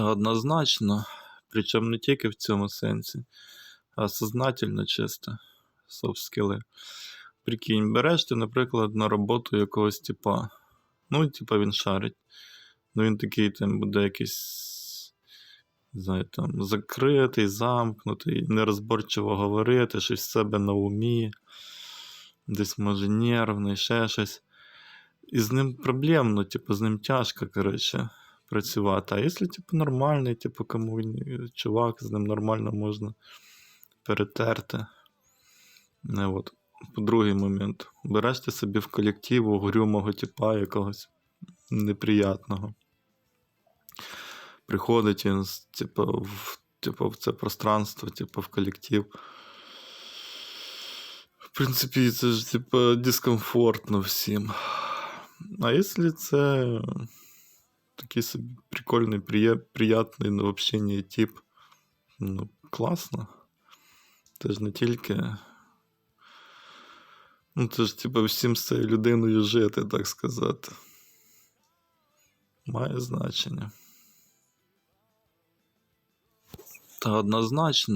Та однозначно. Причому не тільки в цьому сенсі, а сознательно чисто. Софт-скіли. Прикинь, береш ти, наприклад, на роботу якогось типа. Ну, типа він шарить. Ну він такий там буде якийсь. Не знаю, там, закритий, замкнутий, нерозборчиво говорити, щось в себе на умі, десь може нервний, ще щось. І з ним проблемно, типу, з ним тяжко, коротше, працювати. А якщо, типу, нормальний, типу, кому чувак, з ним нормально можна перетерти. Не, от. По другий момент. Береш ти собі в колектив угрюмого типа якогось неприятного. Приходить він, типу, в, типу, в це пространство, типу, в колектив. В принципі, це ж, типу, дискомфортно всім. А якщо це такий собі прикольний, приє, приятний в общенні тип, ну, класно. Це ж не тільки. Ну, це ж, типу, всім з цією людиною жити, так сказати. Має значення. Та однозначно.